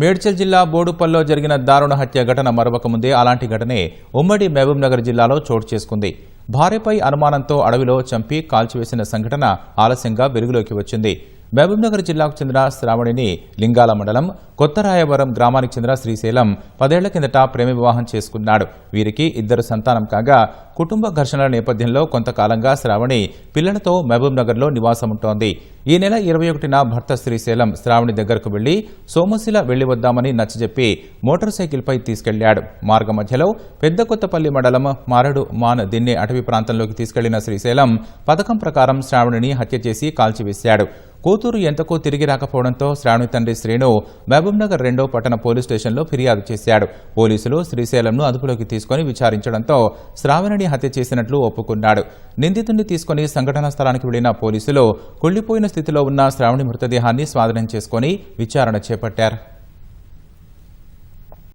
మేడ్చల్ జిల్లా బోడుపల్లో జరిగిన దారుణ హత్య ఘటన మరొక ముందే అలాంటి ఘటనే ఉమ్మడి మహబూబ్ నగర్ జిల్లాలో చోటు చేసుకుంది. భార్యపై అనుమానంతో అడవిలో చంపి కాల్చివేసిన సంఘటన ఆలస్యంగా వెలుగులోకి వచ్చింది. మహబూబ్నగర్ జిల్లాకు చెందిన శ్రావణిని లింగాల మండలం కొత్తరాయవరం గ్రామానికి చెందిన శ్రీశైలం పదేళ్ళ కిందట ప్రేమ వివాహం చేసుకున్నాడు. వీరికి ఇద్దరు సంతానం కాగా కుటుంబ ఘర్షణల నేపథ్యంలో కొంతకాలంగా శ్రావణి పిల్లలతో మహబూబ్నగర్లో నివాసం ఉంటోంది ఈ నెల ఇరవై ఒకటిన భర్త శ్రీశైలం శ్రావణి దగ్గరకు వెళ్ళి సోమశిల వెళ్ళి వద్దామని నచ్చజెప్పి మోటార్ సైకిల్పై తీసుకెళ్ళాడు. మార్గ మధ్యలో పెద్ద కొత్తపల్లి మండలం మారడు మాన్ దిన్నే అటవీ ప్రాంతంలోకి తీసుకెళ్ళిన శ్రీశైలం పథకం ప్రకారం శ్రావణిని హత్య చేసి కాల్చివేశాడు. కూతురు ఎంతకో తిరిగి రాకపోవడంతో శ్రావణి తండ్రి శ్రీను మహబూబ్నగర్ రెండో పట్టణ పోలీస్ స్టేషన్లో ఫిర్యాదు చేశాడు. పోలీసులు శ్రీశైలంను అదుపులోకి తీసుకుని విచారించడంతో శ్రావణిని హత్య చేసినట్లు ఒప్పుకున్నాడు. నిందితుడిని తీసుకుని సంఘటనా స్థలానికి వెళ్ళిన పోలీసులు కుళ్ళిపోయిన స్థితిలో ఉన్న శ్రావణి మృతదేహాన్ని స్వాధీనం చేసుకుని విచారణ చేపట్టారు.